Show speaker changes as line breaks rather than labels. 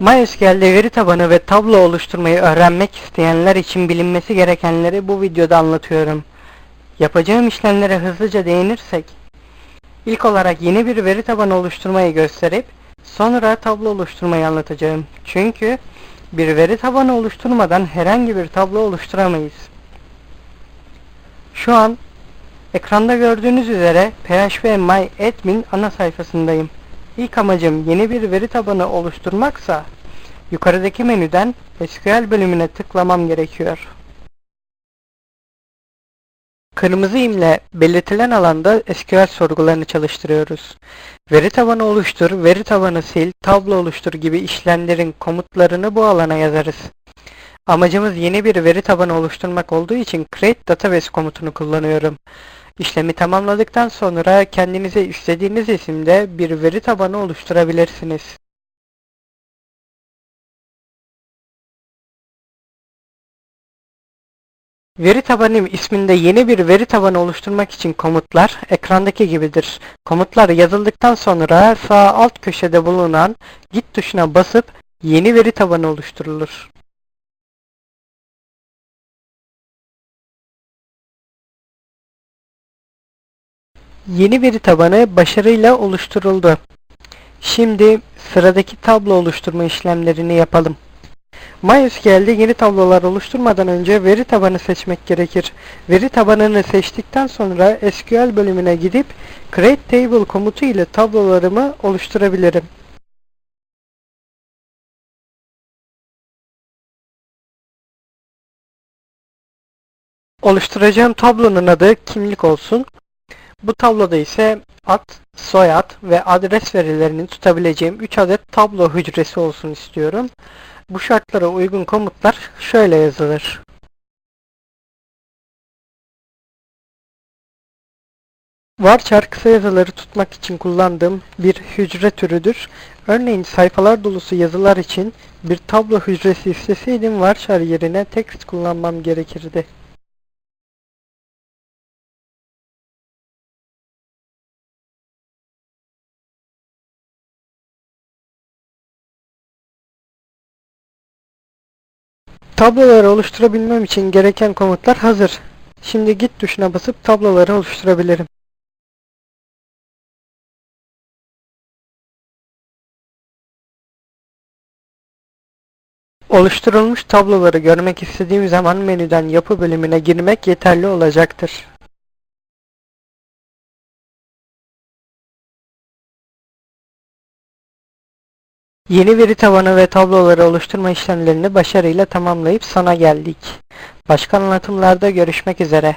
MySQL'de veri tabanı ve tablo oluşturmayı öğrenmek isteyenler için bilinmesi gerekenleri bu videoda anlatıyorum. Yapacağım işlemlere hızlıca değinirsek, ilk olarak yeni bir veri tabanı oluşturmayı gösterip, sonra tablo oluşturmayı anlatacağım. Çünkü bir veri tabanı oluşturmadan herhangi bir tablo oluşturamayız. Şu an ekranda gördüğünüz üzere PHP My Admin ana sayfasındayım. İlk amacım yeni bir veri tabanı oluşturmaksa yukarıdaki menüden SQL bölümüne tıklamam gerekiyor. Kırmızı imle belirtilen alanda SQL sorgularını çalıştırıyoruz. Veri tabanı oluştur, veri tabanı sil, tablo oluştur gibi işlemlerin komutlarını bu alana yazarız. Amacımız yeni bir veri tabanı oluşturmak olduğu için create database komutunu kullanıyorum. İşlemi tamamladıktan sonra kendinize istediğiniz isimde bir veri tabanı oluşturabilirsiniz. Veri tabanım isminde yeni bir veri tabanı oluşturmak için komutlar ekrandaki gibidir. Komutlar yazıldıktan sonra sağ alt köşede bulunan git tuşuna basıp yeni veri tabanı oluşturulur. Yeni veri tabanı başarıyla oluşturuldu. Şimdi sıradaki tablo oluşturma işlemlerini yapalım. MySQL'de yeni tablolar oluşturmadan önce veri tabanı seçmek gerekir. Veri tabanını seçtikten sonra SQL bölümüne gidip Create Table komutu ile tablolarımı oluşturabilirim. Oluşturacağım tablonun adı kimlik olsun. Bu tabloda ise ad, soyad ve adres verilerini tutabileceğim 3 adet tablo hücresi olsun istiyorum. Bu şartlara uygun komutlar şöyle yazılır. Varchar kısa yazıları tutmak için kullandığım bir hücre türüdür. Örneğin sayfalar dolusu yazılar için bir tablo hücresi isteseydim varchar yerine text kullanmam gerekirdi. Tabloları oluşturabilmem için gereken komutlar hazır. Şimdi git tuşuna basıp tabloları oluşturabilirim. Oluşturulmuş tabloları görmek istediğim zaman menüden yapı bölümüne girmek yeterli olacaktır. Yeni veri tabanı ve tabloları oluşturma işlemlerini başarıyla tamamlayıp sona geldik. Başka anlatımlarda görüşmek üzere.